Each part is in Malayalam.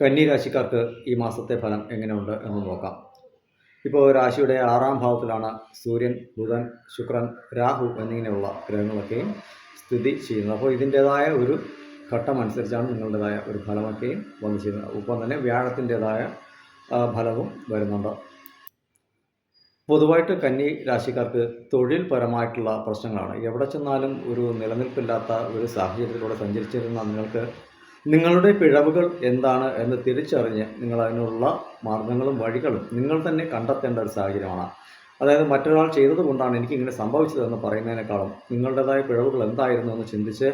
കന്നി രാശിക്കാർക്ക് ഈ മാസത്തെ ഫലം എങ്ങനെയുണ്ട് എന്ന് നോക്കാം. ഇപ്പോൾ രാശിയുടെ ആറാം ഭാവത്തിലാണ് സൂര്യൻ ബുധൻ ശുക്രൻ രാഹു എന്നിങ്ങനെയുള്ള ഗ്രഹങ്ങളൊക്കെയും സ്ഥിതി ചെയ്യുന്നത്. അപ്പോൾ ഇതിന്റേതായ ഒരു ഘട്ടം അനുസരിച്ചാണ് നിങ്ങളുടേതായ ഒരു ഫലമൊക്കെയും വന്നു ചെയ്യുന്നത് ഒപ്പം തന്നെ വ്യാഴത്തിന്റേതായ ഫലവും വരുന്നുണ്ട്. പൊതുവായിട്ട് കന്നി രാശിക്കാർക്ക് തൊഴിൽപരമായിട്ടുള്ള പ്രശ്നങ്ങളാണ്. എവിടെ ചെന്നാലും ഒരു നിലനിൽപ്പില്ലാത്ത ഒരു സാഹചര്യത്തിലൂടെ സഞ്ചരിച്ചിരുന്ന നിങ്ങൾക്ക് നിങ്ങളുടെ പിഴവുകൾ എന്താണ് എന്ന് തിരിച്ചറിഞ്ഞ് നിങ്ങൾ അതിനുള്ള മാർഗങ്ങളും വഴികളും നിങ്ങൾ തന്നെ കണ്ടെത്തേണ്ട ഒരു സാഹചര്യമാണ്. അതായത് മറ്റൊരാൾ ചെയ്തതുകൊണ്ടാണ് എനിക്ക് ഇങ്ങനെ സംഭവിച്ചതെന്ന് പറയുന്നതിനേക്കാളും നിങ്ങളുടേതായ പിഴവുകൾ എന്തായിരുന്നു എന്ന് ചിന്തിച്ച്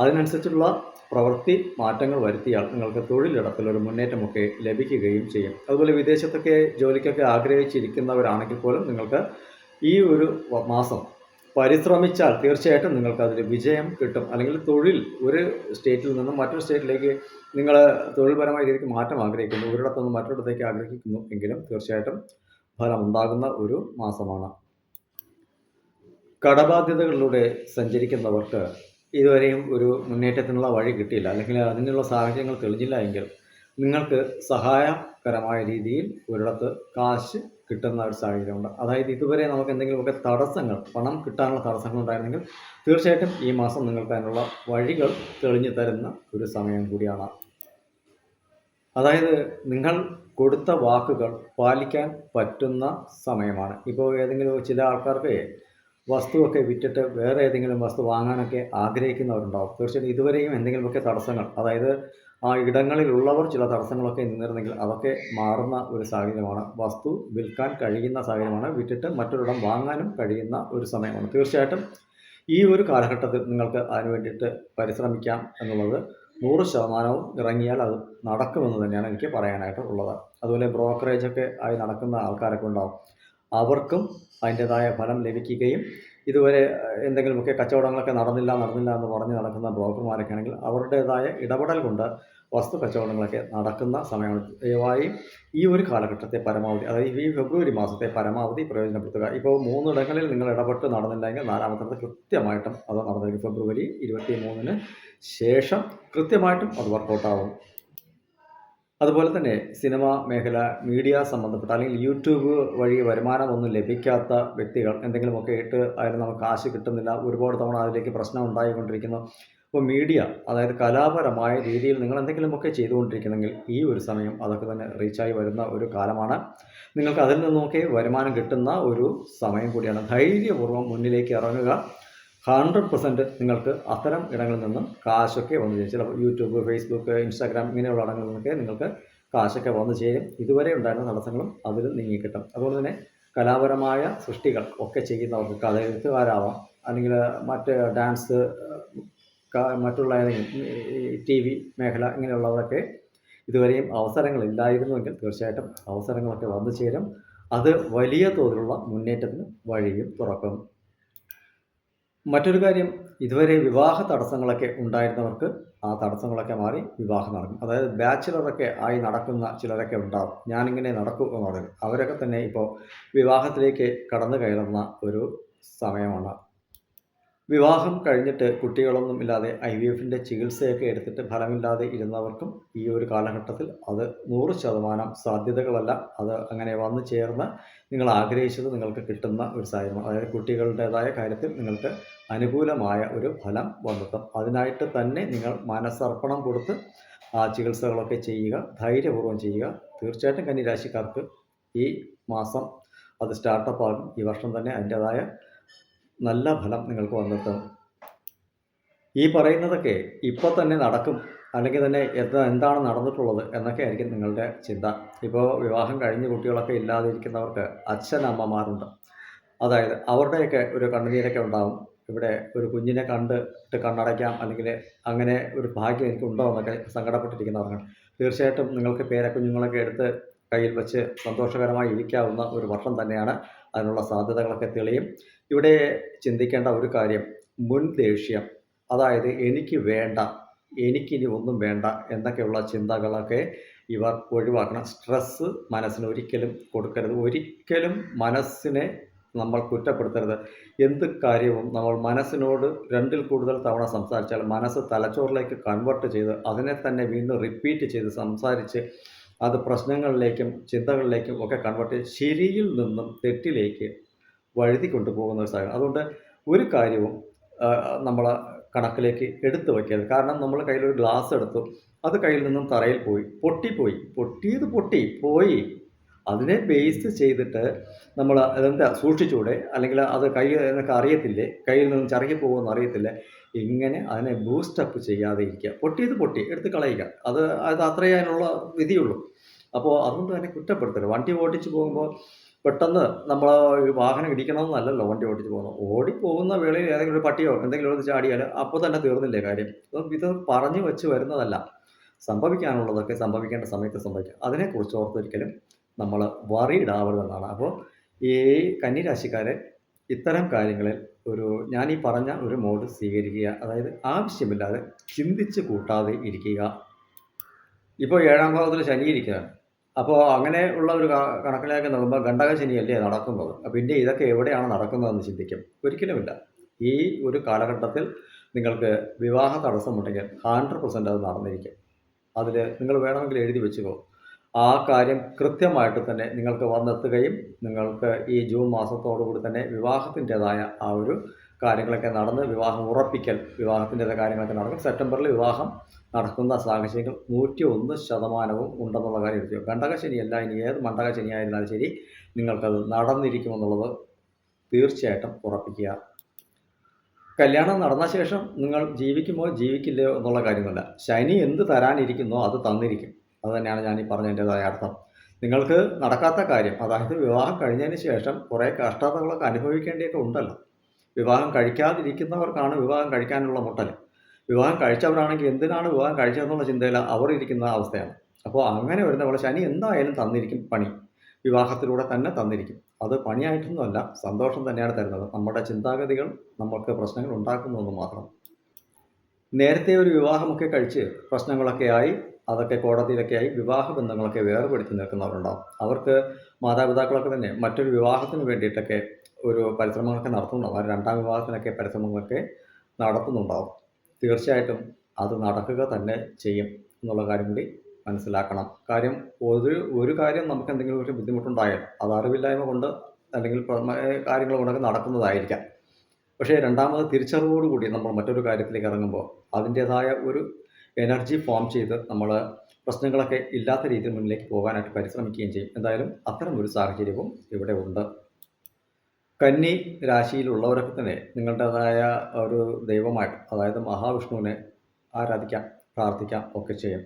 അതിനനുസരിച്ചുള്ള പ്രവൃത്തി മാറ്റങ്ങൾ വരുത്തിയാൽ നിങ്ങൾക്ക് തൊഴിലിടത്തിൽ ഒരു മുന്നേറ്റമൊക്കെ ലഭിക്കുകയും ചെയ്യും. അതുപോലെ വിദേശത്തൊക്കെ ജോലിക്കൊക്കെ ആഗ്രഹിച്ചിരിക്കുന്നവരാണെങ്കിൽ പോലും നിങ്ങൾക്ക് ഈ ഒരു മാസം പരിശ്രമിച്ചാൽ തീർച്ചയായിട്ടും നിങ്ങൾക്ക് അതിൽ വിജയം കിട്ടും. അല്ലെങ്കിൽ തൊഴിൽ ഒരു സ്റ്റേറ്റിൽ നിന്നും മറ്റൊരു സ്റ്റേറ്റിലേക്ക് നിങ്ങൾ തൊഴിൽപരമായ രീതിക്ക് മാറ്റം ആഗ്രഹിക്കുന്നു. ഒരിടത്തു നിന്ന് മറ്റൊരിടത്തേക്ക് ആഗ്രഹിക്കുന്നു എങ്കിലും തീർച്ചയായിട്ടും ഫലം ഉണ്ടാകുന്ന ഒരു മാസമാണ്. കടബാധ്യതകളിലൂടെ സഞ്ചരിക്കുന്നവർക്ക് ഇതുവരെയും ഒരു മുന്നേറ്റത്തിനുള്ള വഴി കിട്ടിയില്ല. അല്ലെങ്കിൽ അതിനുള്ള സാഹചര്യങ്ങൾ തെളിഞ്ഞില്ല എങ്കിൽ നിങ്ങൾക്ക് സഹായകരമായ രീതിയിൽ ഒരിടത്ത് കാശ് കിട്ടുന്ന ഒരു സാഹചര്യമുണ്ട് അതായത് ഇതുവരെ നമുക്ക് എന്തെങ്കിലുമൊക്കെ തടസ്സങ്ങൾ പണം കിട്ടാനുള്ള തടസ്സങ്ങൾ ഉണ്ടായിരുന്നെങ്കിൽ തീർച്ചയായിട്ടും ഈ മാസം നിങ്ങൾക്ക് അതിനുള്ള വഴികൾ തെളിഞ്ഞു തരുന്ന ഒരു സമയം കൂടിയാണ്. അതായത് നിങ്ങൾ കൊടുത്ത വാക്കുകൾ പാലിക്കാൻ പറ്റുന്ന സമയമാണ്. ഇപ്പോൾ ഏതെങ്കിലും ചില ആൾക്കാർക്ക് വസ്തുവൊക്കെ വിറ്റിട്ട് വേറെ ഏതെങ്കിലും വസ്തു വാങ്ങാനൊക്കെ ആഗ്രഹിക്കുന്നവരുണ്ടാവും. തീർച്ചയായിട്ടും ഇതുവരെയും എന്തെങ്കിലുമൊക്കെ തടസ്സങ്ങൾ അതായത് ആ ഇടങ്ങളിലുള്ളവർ ചില തടസ്സങ്ങളൊക്കെ നിന്നിരുന്നെങ്കിൽ അതൊക്കെ മാറുന്ന ഒരു സാഹചര്യമാണ്. വസ്തു വിൽക്കാൻ കഴിയുന്ന സാഹചര്യമാണ്. വിറ്റിട്ട് മറ്റൊരിടം വാങ്ങാനും കഴിയുന്ന ഒരു സമയമാണ്. തീർച്ചയായിട്ടും ഈ ഒരു കാലഘട്ടത്തിൽ നിങ്ങൾക്ക് അതിന് വേണ്ടിയിട്ട് പരിശ്രമിക്കാം എന്നുള്ളത് നൂറ് ശതമാനവും ഇറങ്ങിയാൽ അത് നടക്കുമെന്ന് തന്നെയാണ് എനിക്ക് പറയാനായിട്ട് ഉള്ളത്. അതുപോലെ ബ്രോക്കറേജൊക്കെ ആയി നടക്കുന്ന ആൾക്കാരൊക്കെ ഉണ്ടാവും. അവർക്കും അതിന്റെതായ ഫലം ലഭിക്കുകയും ഇതുവരെ എന്തെങ്കിലുമൊക്കെ കച്ചവടങ്ങളൊക്കെ നടന്നില്ല നടന്നില്ല എന്ന് പറഞ്ഞ് നടക്കുന്ന ബ്രോക്കർമാരൊക്കെ ആണെങ്കിൽ അവരുടേതായ ഇടപെടൽ കൊണ്ട് വസ്തു കച്ചവടങ്ങളൊക്കെ നടക്കുന്ന സമയമാണ്. ദയവായി ഈ ഒരു കാലഘട്ടത്തെ പരമാവധി അതായത് ഈ ഫെബ്രുവരി മാസത്തെ പരമാവധി പ്രയോജനപ്പെടുത്തുക. ഇപ്പോൾ മൂന്നിടങ്ങളിൽ നിങ്ങൾ ഇടപെട്ട് നടന്നില്ലെങ്കിൽ നാലാമത്തെ കൃത്യമായിട്ടും അത് നടന്നിരിക്കും. ഫെബ്രുവരി ഇരുപത്തി മൂന്നിന് ശേഷം കൃത്യമായിട്ടും അത് വർക്കൗട്ടാവും അതുപോലെ തന്നെ സിനിമ മേഖല മീഡിയ സംബന്ധപ്പെട്ട അല്ലെങ്കിൽ യൂട്യൂബ് വഴി വരുമാനമൊന്നും ലഭിക്കാത്ത വ്യക്തികൾ എന്തെങ്കിലുമൊക്കെ ഇട്ട് അതിന് നമുക്ക് കാശ് കിട്ടുന്നില്ല ഒരുപാട് തവണ അതിലേക്ക് പ്രശ്നം ഉണ്ടായിക്കൊണ്ടിരിക്കുന്നു. അപ്പോൾ മീഡിയ അതായത് കലാപരമായ രീതിയിൽ നിങ്ങൾ എന്തെങ്കിലുമൊക്കെ ചെയ്തുകൊണ്ടിരിക്കുന്നെങ്കിൽ ഈ ഒരു സമയം അതൊക്കെ തന്നെ റീച്ചായി വരുന്ന ഒരു കാലമാണ്. നിങ്ങൾക്ക് അതിൽ നിന്നൊക്കെ വരുമാനം കിട്ടുന്ന ഒരു സമയം കൂടിയാണ്. ധൈര്യപൂർവം മുന്നിലേക്ക് ഇറങ്ങുക. ഹൺഡ്രഡ് പെർസെന്റ് നിങ്ങൾക്ക് അത്തരം ഇടങ്ങളിൽ നിന്നും കാശൊക്കെ വന്നു ചേരും. ചിലപ്പോൾ യൂട്യൂബ് ഫേസ്ബുക്ക് ഇൻസ്റ്റാഗ്രാം ഇങ്ങനെയുള്ള ഇടങ്ങളിൽ നിന്നൊക്കെ നിങ്ങൾക്ക് കാശൊക്കെ വന്നു ചേരും. ഇതുവരെ ഉണ്ടായിരുന്ന തടസ്സങ്ങളും അതിൽ നീങ്ങിക്കിട്ടും. അതുപോലെ തന്നെ കലാപരമായ സൃഷ്ടികൾ ഒക്കെ ചെയ്യുന്നവർക്ക് കഥ എഴുത്തുകാരാവാം അല്ലെങ്കിൽ മറ്റ് ഡാൻസ് മറ്റുള്ള ഏതെങ്കിലും ടി വി മേഖല ഇങ്ങനെയുള്ളവരൊക്കെ ഇതുവരെയും അവസരങ്ങളില്ലായിരുന്നുവെങ്കിൽ തീർച്ചയായിട്ടും അവസരങ്ങളൊക്കെ വന്നു ചേരും. അത് വലിയ തോതിലുള്ള മുന്നേറ്റത്തിന് വഴിയും തുറക്കും. മറ്റൊരു കാര്യം ഇതുവരെ വിവാഹ തടസ്സങ്ങളൊക്കെ ഉണ്ടായിരുന്നവർക്ക് ആ തടസ്സങ്ങളൊക്കെ മാറി വിവാഹം നടക്കും. അതായത് ബാച്ചിലറൊക്കെ ആയി നടക്കുന്ന ചിലരൊക്കെ ഉണ്ടാവും. ഞാനിങ്ങനെ നടക്കൂ എന്ന് പറയും അവരൊക്കെ തന്നെ ഇപ്പോൾ വിവാഹത്തിലേക്ക് കടന്നു കയറുന്ന ഒരു സമയമാണ് വിവാഹം കഴിഞ്ഞിട്ട് കുട്ടികളൊന്നും ഇല്ലാതെ ഐ വി എഫിന്റെ ചികിത്സയൊക്കെ എടുത്തിട്ട് ഫലമില്ലാതെ ഇരുന്നവർക്കും ഈ ഒരു കാലഘട്ടത്തിൽ അത് നൂറ് ശതമാനം സാധ്യതകളല്ല. അത് അങ്ങനെ വന്നു ചേർന്ന് നിങ്ങൾ ആഗ്രഹിച്ചത് നിങ്ങൾക്ക് കിട്ടുന്ന ഒരു സാഹചര്യമാണ്. അതായത് കുട്ടികളുടേതായ കാര്യത്തിൽ നിങ്ങൾക്ക് അനുകൂലമായ ഒരു ഫലം വന്നെത്തും. അതിനായിട്ട് തന്നെ നിങ്ങൾ മനസ്സർപ്പണം കൊടുത്ത് ആ ചികിത്സകളൊക്കെ ചെയ്യുക ധൈര്യപൂർവം ചെയ്യുക. തീർച്ചയായിട്ടും കന്നിരാശിക്കാർക്ക് ഈ മാസം അത് സ്റ്റാർട്ടപ്പ് ആകും ഈ വർഷം തന്നെ അതിന്റേതായ നല്ല ഫലം നിങ്ങൾക്ക് വന്നെത്തും. ഈ പറയുന്നതൊക്കെ ഇപ്പോൾ തന്നെ നടക്കും. അല്ലെങ്കിൽ തന്നെ എന്താ എന്താണ് നടന്നിട്ടുള്ളത് എന്നൊക്കെ ആയിരിക്കും നിങ്ങളുടെ ചിന്ത. ഇപ്പോൾ വിവാഹം കഴിഞ്ഞ കുട്ടികളൊക്കെ ഇല്ലാതെ ഇല്ലാതിരിക്കുന്നവർക്ക് അച്ഛനമ്മമാരുണ്ട് അതായത് അവരുടെയൊക്കെ ഒരു കണ്ണുനീരൊക്കെ ഉണ്ടാകും ഇവിടെ ഒരു കുഞ്ഞിനെ കണ്ടിട്ട് കണ്ണടയ്ക്കാം. അല്ലെങ്കിൽ അങ്ങനെ ഒരു ഭാഗ്യം എനിക്ക് ഉണ്ടോ എന്നൊക്കെ സങ്കടപ്പെട്ടിരിക്കുന്നവരാണ്. തീർച്ചയായിട്ടും നിങ്ങൾക്ക് പേരക്കുഞ്ഞുങ്ങളൊക്കെ എടുത്ത് കയ്യിൽ വെച്ച് സന്തോഷകരമായി ഇരിക്കാവുന്ന ഒരു വർഷം തന്നെയാണ്. അതിനുള്ള സാധ്യതകളൊക്കെ തെളിയും. ഇവിടെ ചിന്തിക്കേണ്ട ഒരു കാര്യം. മുൻ ദേഷ്യം അതായത് എനിക്ക് വേണ്ട എനിക്കിനി ഒന്നും വേണ്ട എന്നൊക്കെയുള്ള ചിന്തകളൊക്കെ ഇവർ ഒഴിവാക്കണം. സ്ട്രെസ്സ് മനസ്സിന് ഒരിക്കലും കൊടുക്കരുത്. ഒരിക്കലും മനസ്സിനെ നമ്മൾ കുറ്റപ്പെടുത്തരുത്. എന്ത് കാര്യവും നമ്മൾ മനസ്സിനോട് രണ്ടിൽ കൂടുതൽ തവണ സംസാരിച്ചാൽ മനസ്സ് തലച്ചോറിലേക്ക് കൺവെർട്ട് ചെയ്ത് അതിനെ തന്നെ വീണ്ടും റിപ്പീറ്റ് ചെയ്ത് സംസാരിച്ച് അത് പ്രശ്നങ്ങളിലേക്കും ചിന്തകളിലേക്കും ഒക്കെ കൺവെർട്ട് ചെയ്ത് ശരിയിൽ നിന്നും തെറ്റിലേക്ക് വഴുതി കൊണ്ടുപോകുന്ന ഒരു സാഹചര്യം അതുകൊണ്ട് ഒരു കാര്യവും നമ്മൾ കണക്കിലേക്ക് എടുത്തു വയ്ക്കരുത്. കാരണം നമ്മൾ കയ്യിലൊരു ഗ്ലാസ് എടുത്തു അത് കയ്യിൽ നിന്നും തറയിൽ പോയി പൊട്ടിപ്പോയി. പൊട്ടിയത് പൊട്ടി പോയി. അതിനെ ബേസ് ചെയ്തിട്ട് നമ്മൾ അതെന്താ സൂക്ഷിച്ചൂടെ? അല്ലെങ്കിൽ അത് കയ്യിൽ എന്നൊക്കെ അറിയത്തില്ലേ? കയ്യിൽ നിന്നും ചറുകി പോകുമെന്ന് അറിയത്തില്ല? ഇങ്ങനെ അതിനെ ബൂസ്റ്റപ്പ് ചെയ്യാതെ ഇരിക്കുക. പൊട്ടിയത് പൊട്ടി എടുത്ത് കളയുക. അത് അത് അതിനുള്ള വിധിയുള്ളൂ. അപ്പോൾ അതുകൊണ്ട് തന്നെ കുറ്റപ്പെടുത്തരുത്. വണ്ടി ഓടിച്ച് പോകുമ്പോൾ പെട്ടെന്ന് നമ്മൾ വാഹനം ഇടിക്കണമെന്നല്ലല്ലോ വണ്ടി ഓടിച്ച് പോകുന്നത്. ഓടിപ്പോകുന്ന വേളയിൽ ഏതെങ്കിലും ഒരു പട്ടിയോ എന്തെങ്കിലും ഒന്ന് ചാടിയാൽ അപ്പോൾ തന്നെ തീർന്നില്ലേ കാര്യം? ഇത് പറഞ്ഞു വെച്ച് വരുന്നതല്ല. സംഭവിക്കാനുള്ളതൊക്കെ സംഭവിക്കേണ്ട സമയത്ത് സംഭവിക്കാം. അതിനെക്കുറിച്ച് ഓർത്തൊരിക്കലും നമ്മൾ worried ആവരുതെന്നാണ് അപ്പോൾ ഈ കന്നിരാശിക്കാരെ ഇത്തരം കാര്യങ്ങളിൽ ഒരു ഞാൻ ഈ പറഞ്ഞ ഒരു മോഡ് സ്വീകരിക്കുക അതായത് ആവശ്യമില്ലാതെ ചിന്തിച്ച് കൂട്ടാതെ ഇരിക്കുക. ഇപ്പോൾ ഏഴാം ഭാവത്തിൽ ശനി ഇരിക്കുകയാണ് അപ്പോൾ അങ്ങനെ ഉള്ള ഒരു കണക്കിലേക്ക് നോക്കുമ്പോൾ ഗണ്ഡക ശനിയല്ലേ നടക്കുന്നത് പിന്നെ ഇതൊക്കെ എവിടെയാണ് നടക്കുന്നതെന്ന് ചിന്തിക്കും. ഒരിക്കലുമില്ല. ഈ ഒരു കാലഘട്ടത്തിൽ നിങ്ങൾക്ക് വിവാഹ തടസ്സമുണ്ടെങ്കിൽ ഹൺഡ്രഡ് പെർസെന്റ് അത് നടന്നിരിക്കും. അതിൽ നിങ്ങൾ വേണമെങ്കിൽ എഴുതി വെച്ചുകോ ആ കാര്യം കൃത്യമായിട്ട് തന്നെ നിങ്ങൾക്ക് വന്നെത്തുകയും നിങ്ങൾക്ക് ഈ ജൂൺ മാസത്തോടു കൂടി തന്നെ വിവാഹത്തിന്റെതായ ആ ഒരു കാര്യങ്ങളൊക്കെ നടന്ന് വിവാഹം ഉറപ്പിക്കൽ വിവാഹത്തിന്റെതായ കാര്യങ്ങളൊക്കെ നടക്കും. സെപ്റ്റംബറിൽ വിവാഹം നടക്കുന്ന സാഹചര്യങ്ങൾ നൂറ്റി ഒന്ന് ശതമാനവും ഉണ്ടെന്നുള്ള കാര്യം എടുത്തു ഗണ്ഡക ശനിയല്ല ഇനി ഏത് മണ്ഡക ശനിയായിരുന്നാലും ശരി നിങ്ങൾക്കത് നടന്നിരിക്കുമെന്നുള്ളത് തീർച്ചയായിട്ടും ഉറപ്പിക്കുക. കല്യാണം നടന്ന ശേഷം നിങ്ങൾ ജീവിക്കുമോ ജീവിക്കില്ലയോ എന്നുള്ള കാര്യമല്ല. ശനി എന്ത് തരാനിരിക്കുന്നോ അത് തന്നിരിക്കും. അത് തന്നെയാണ് ഞാൻ ഈ പറഞ്ഞതിന്റെതായ അർത്ഥം. നിങ്ങൾക്ക് നടക്കാത്ത കാര്യം അതായത് വിവാഹം കഴിഞ്ഞതിന് ശേഷം കുറേ കഷ്ടതകളൊക്കെ അനുഭവിക്കേണ്ടിയൊക്കെ ഉണ്ടല്ലോ. വിവാഹം കഴിക്കാതിരിക്കുന്നവർക്കാണ് വിവാഹം കഴിക്കാനുള്ള മുട്ടൽ വിവാഹം കഴിച്ചവരാണെങ്കിൽ എന്തിനാണ് വിവാഹം കഴിച്ചതെന്നുള്ള ചിന്തയിൽ അവർ ഇരിക്കുന്ന അവസ്ഥയാണ്. അപ്പോൾ അങ്ങനെ വരുന്ന പോലെ ശനി എന്തായാലും തന്നിരിക്കും പണി. വിവാഹത്തിലൂടെ തന്നെ തന്നിരിക്കും. അത് പണിയായിട്ടൊന്നുമല്ല സന്തോഷം തന്നെയാണ് തരുന്നത്. നമ്മുടെ ചിന്താഗതികൾ നമുക്ക് പ്രശ്നങ്ങൾ ഉണ്ടാക്കുന്നതെന്ന് മാത്രം. നേരത്തെ ഒരു വിവാഹമൊക്കെ കഴിച്ച് പ്രശ്നങ്ങളൊക്കെ ആയി അതൊക്കെ കോടതിയിലൊക്കെ ആയി വിവാഹ ബന്ധങ്ങളൊക്കെ വേർപെടുത്തി നിൽക്കുന്നവരുണ്ടാവും. അവർക്ക് മാതാപിതാക്കളൊക്കെ തന്നെ മറ്റൊരു വിവാഹത്തിന് വേണ്ടിയിട്ടൊക്കെ ഒരു പരിശ്രമങ്ങളൊക്കെ നടത്തുന്നുണ്ടാവും. രണ്ടാം വിവാഹത്തിനൊക്കെ പരിശ്രമങ്ങളൊക്കെ നടത്തുന്നുണ്ടാവും. തീർച്ചയായിട്ടും അത് നടക്കുക തന്നെ ചെയ്യും എന്നുള്ള കാര്യം കൂടി മനസ്സിലാക്കണം. കാര്യം ഒരു ഒരു കാര്യം നമുക്ക് എന്തെങ്കിലും ഒരു ബുദ്ധിമുട്ടുണ്ടായാൽ അത് അറിവില്ലായ്മ കൊണ്ട് അല്ലെങ്കിൽ കാര്യങ്ങൾ കൊണ്ടൊക്കെ നടക്കുന്നതായിരിക്കാം. പക്ഷേ രണ്ടാമത് തിരിച്ചറിവോടുകൂടി നമ്മൾ മറ്റൊരു കാര്യത്തിലേക്ക് ഇറങ്ങുമ്പോൾ അതിന്റേതായ ഒരു എനർജി ഫോം ചെയ്ത് നമ്മൾ പ്രശ്നങ്ങളൊക്കെ ഇല്ലാത്ത രീതിയിൽ മുന്നിലേക്ക് പോകാനായിട്ട് പരിശ്രമിക്കുകയും ചെയ്യും. എന്തായാലും അത്തരം ഒരു സാഹചര്യവും ഇവിടെ ഉണ്ട്. കന്നി രാശിയിലുള്ളവരൊക്കെ തന്നെ നിങ്ങളുടേതായ ഒരു ദൈവമായിട്ട് അതായത് മഹാവിഷ്ണുവിനെ ആരാധിക്കാം പ്രാർത്ഥിക്കാം ഒക്കെ ചെയ്യാം.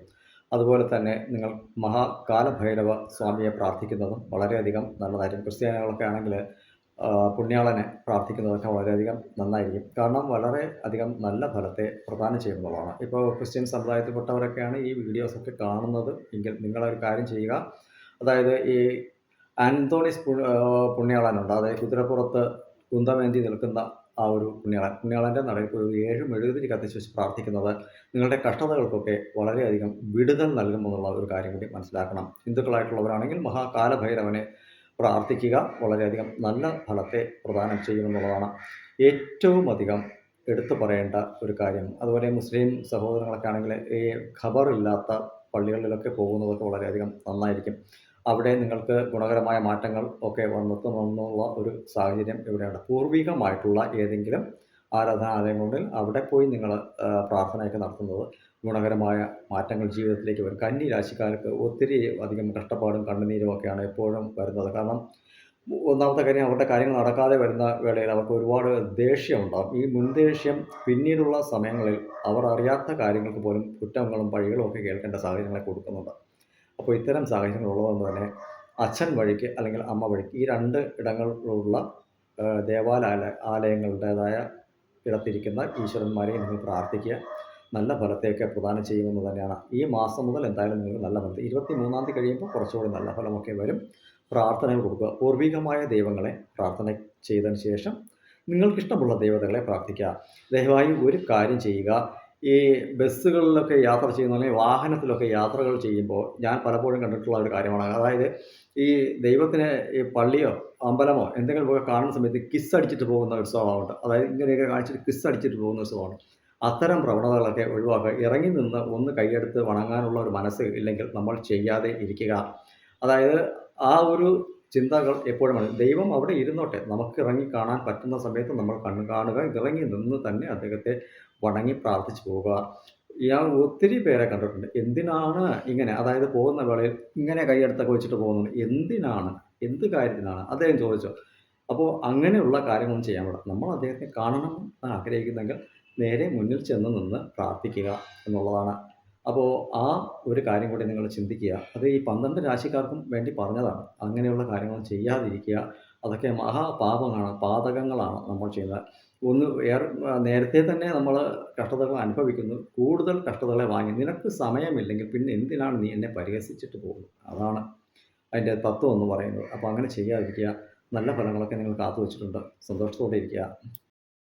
അതുപോലെ തന്നെ നിങ്ങൾ മഹാകാലഭൈരവ സ്വാമിയെ പ്രാർത്ഥിക്കുന്നതും വളരെയധികം നല്ലതായിരിക്കും. ക്രിസ്ത്യാനികളൊക്കെ ആണെങ്കിൽ പുണ്യാളനെ പ്രാർത്ഥിക്കുന്നതൊക്കെ വളരെയധികം നന്നായിരിക്കും. കാരണം വളരെ അധികം നല്ല ഫലത്തെ പ്രദാനം ചെയ്യുന്നതാണ് ഇപ്പോൾ ക്രിസ്ത്യൻ സമുദായത്തിൽപ്പെട്ടവരൊക്കെയാണ് ഈ വീഡിയോസൊക്കെ കാണുന്നത്. എങ്കിൽ നിങ്ങളൊരു കാര്യം ചെയ്യുക. അതായത് ഈ ആന്തോണിസ് പുണ്യാളനുണ്ട്. അതായത് കുതിരപ്പുറത്ത് കുന്തമേന്തി നിൽക്കുന്ന ആ ഒരു പുണ്യാളൻ. പുണ്യാളന്റെ നടയിൽ ഒരു ഏഴ് മെഴുകുതിരി കത്തിച്ച് വെച്ച് പ്രാർത്ഥിക്കുന്നത് നിങ്ങളുടെ കഷ്ടതകൾക്കൊക്കെ വളരെയധികം വിടുതൽ നൽകുമെന്നുള്ള ഒരു കാര്യം കൂടി മനസ്സിലാക്കണം. ഹിന്ദുക്കളായിട്ടുള്ളവരാണെങ്കിൽ മഹാകാലഭൈരവനെ പ്രാർത്ഥിക്കുക വളരെയധികം നല്ല ഫലത്തെ പ്രദാനം ചെയ്യുമെന്നുള്ളതാണ് ഏറ്റവും അധികം എടുത്തു പറയേണ്ട ഒരു കാര്യം. അതുപോലെ മുസ്ലിം സഹോദരങ്ങളൊക്കെ ആണെങ്കിൽ ഈ ഖബറില്ലാത്ത പള്ളികളിലൊക്കെ പോകുന്നതൊക്കെ വളരെയധികം നന്നായിരിക്കും. അവിടെ നിങ്ങൾക്ക് ഗുണകരമായ മാറ്റങ്ങൾ ഒക്കെ വന്നെത്തുമെന്നുള്ള ഒരു സാഹചര്യം ഇവിടെയുണ്ട്. പൂർവികമായിട്ടുള്ള ഏതെങ്കിലും ആരാധനാലയങ്ങളിൽ അവിടെ പോയി നിങ്ങൾ പ്രാർത്ഥനയൊക്കെ നടത്തുന്നത് ഗുണകരമായ മാറ്റങ്ങൾ ജീവിതത്തിലേക്ക് വരും. കന്നി രാശിക്കാർക്ക് ഒത്തിരി അധികം കഷ്ടപ്പാടും കണ്ണുനീരും ഒക്കെയാണ് എപ്പോഴും വരുന്നത്. കാരണം ഒന്നാമത്തെ കാര്യം അവരുടെ കാര്യങ്ങൾ നടക്കാതെ വരുന്ന വേളയിൽ അവർക്ക് ഒരുപാട് ദേഷ്യം ഉണ്ടാകും ഈ മുൻദേഷ്യം പിന്നീടുള്ള സമയങ്ങളിൽ അവർ അറിയാത്ത കാര്യങ്ങൾക്ക് പോലും കുറ്റങ്ങളും പഴികളും ഒക്കെ കേൾക്കേണ്ട സാഹചര്യങ്ങളെ കൊടുക്കുന്നുണ്ട്. അപ്പോൾ ഇത്തരം സാഹചര്യങ്ങൾ ഉള്ളതുകൊണ്ട് തന്നെ അച്ഛൻ വഴിക്ക് അല്ലെങ്കിൽ അമ്മ വഴിക്ക് ഈ രണ്ട് ഇടങ്ങളിലുള്ള ദേവാലയ ആലയങ്ങളുടേതായ ഇടത്തിരിക്കുന്ന ഈശ്വരന്മാരെ നിങ്ങൾ പ്രാർത്ഥിക്കുക. നല്ല ഫലത്തെയൊക്കെ പ്രദാനം ചെയ്യുമെന്ന് തന്നെയാണ്. ഈ മാസം മുതൽ എന്തായാലും നിങ്ങൾക്ക് നല്ല ഫലത്തെ ഇരുപത്തി മൂന്നാം തീയതി കഴിയുമ്പോൾ കുറച്ചുകൂടി നല്ല ഫലമൊക്കെ വരും. പ്രാർത്ഥനകൾ കൊടുക്കുക. പൂർവികമായ ദൈവങ്ങളെ പ്രാർത്ഥന ചെയ്തതിന് ശേഷം നിങ്ങൾക്കിഷ്ടമുള്ള ദൈവതകളെ പ്രാർത്ഥിക്കുക. ദയവായി ഒരു കാര്യം ചെയ്യുക. ഈ ബസ്സുകളിലൊക്കെ യാത്ര ചെയ്യുന്ന അല്ലെങ്കിൽ വാഹനത്തിലൊക്കെ യാത്രകൾ ചെയ്യുമ്പോൾ ഞാൻ പലപ്പോഴും കണ്ടിട്ടുള്ള ഒരു കാര്യമാണ്. അതായത് ഈ ദൈവത്തിന് ഈ പള്ളിയോ അമ്പലമോ എന്തെങ്കിലും പോയി കാണുന്ന സമയത്ത് കിസ് അടിച്ചിട്ട് പോകുന്ന ഒരു സ്വഭാവമുണ്ട് അതായത് ഇങ്ങനെയൊക്കെ കാണിച്ചിട്ട് കിസ് അടിച്ചിട്ട് പോകുന്ന ഒരു സ്വഭാവമാണ് അത്തരം പ്രവണതകളൊക്കെ ഒഴിവാക്കുക ഇറങ്ങി നിന്ന് ഒന്ന് കൈയെടുത്ത് വണങ്ങാനുള്ള ഒരു മനസ്സ് ഇല്ലെങ്കിൽ നമ്മൾ ചെയ്യാതെ ഇരിക്കുക. അതായത് ആ ഒരു ചിന്തകൾ എപ്പോഴും ദൈവം അവിടെ ഇരുന്നോട്ടെ. നമുക്ക് ഇറങ്ങി കാണാൻ പറ്റുന്ന സമയത്ത് നമ്മൾ കണ്ണു കാണുക ഇറങ്ങി നിന്ന് തന്നെ അദ്ദേഹത്തെ വണങ്ങി പ്രാർത്ഥിച്ചു പോവുക. ഞാൻ ഒത്തിരി പേരെ കണ്ടിട്ടുണ്ട്. എന്തിനാണ് ഇങ്ങനെ അതായത് പോകുന്ന വേളയിൽ ഇങ്ങനെ കൈയെടുത്തൊക്കെ വെച്ചിട്ട് പോകുന്നത്? എന്തിനാണ്? എന്ത് കാര്യത്തിനാണ്? അദ്ദേഹം ചോദിച്ചോ. അപ്പോൾ അങ്ങനെയുള്ള കാര്യങ്ങളൊന്നും ചെയ്യാൻ പാടില്ല. നമ്മൾ അദ്ദേഹത്തെ കാണണം എന്ന് ആഗ്രഹിക്കുന്നെങ്കിൽ നേരെ മുന്നിൽ ചെന്ന് നിന്ന് പ്രാർത്ഥിക്കുക എന്നുള്ളതാണ്. അപ്പോൾ ആ ഒരു കാര്യം കൂടി നിങ്ങൾ ചിന്തിക്കുക. അത് ഈ പന്ത്രണ്ട് രാശിക്കാർക്കും വേണ്ടി പറഞ്ഞതാണ്. അങ്ങനെയുള്ള കാര്യങ്ങൾ ചെയ്യാതിരിക്കുക. അതൊക്കെ മഹാപാപങ്ങളാണ് പാതകങ്ങളാണ് നമ്മൾ ചെയ്യുന്നത്. ഒന്ന് ഏറെ നേരത്തെ തന്നെ നമ്മൾ കഷ്ടതകൾ അനുഭവിക്കുന്നു. കൂടുതൽ കഷ്ടതകളെ വാങ്ങി. നിനക്ക് സമയമില്ലെങ്കിൽ പിന്നെ എന്തിനാണ് നീ എന്നെ പരിഹസിച്ചിട്ട് പോകുന്നത്? അതാണ് അതിന്റെ തത്വം എന്ന് പറയുന്നത്. അപ്പോൾ അങ്ങനെ ചെയ്യാതിരിക്കുക. നല്ല ഫലങ്ങളൊക്കെ നിങ്ങൾ കാത്തു വെച്ചിട്ടുണ്ട് സന്തോഷത്തോടെ ഇരിക്കുക.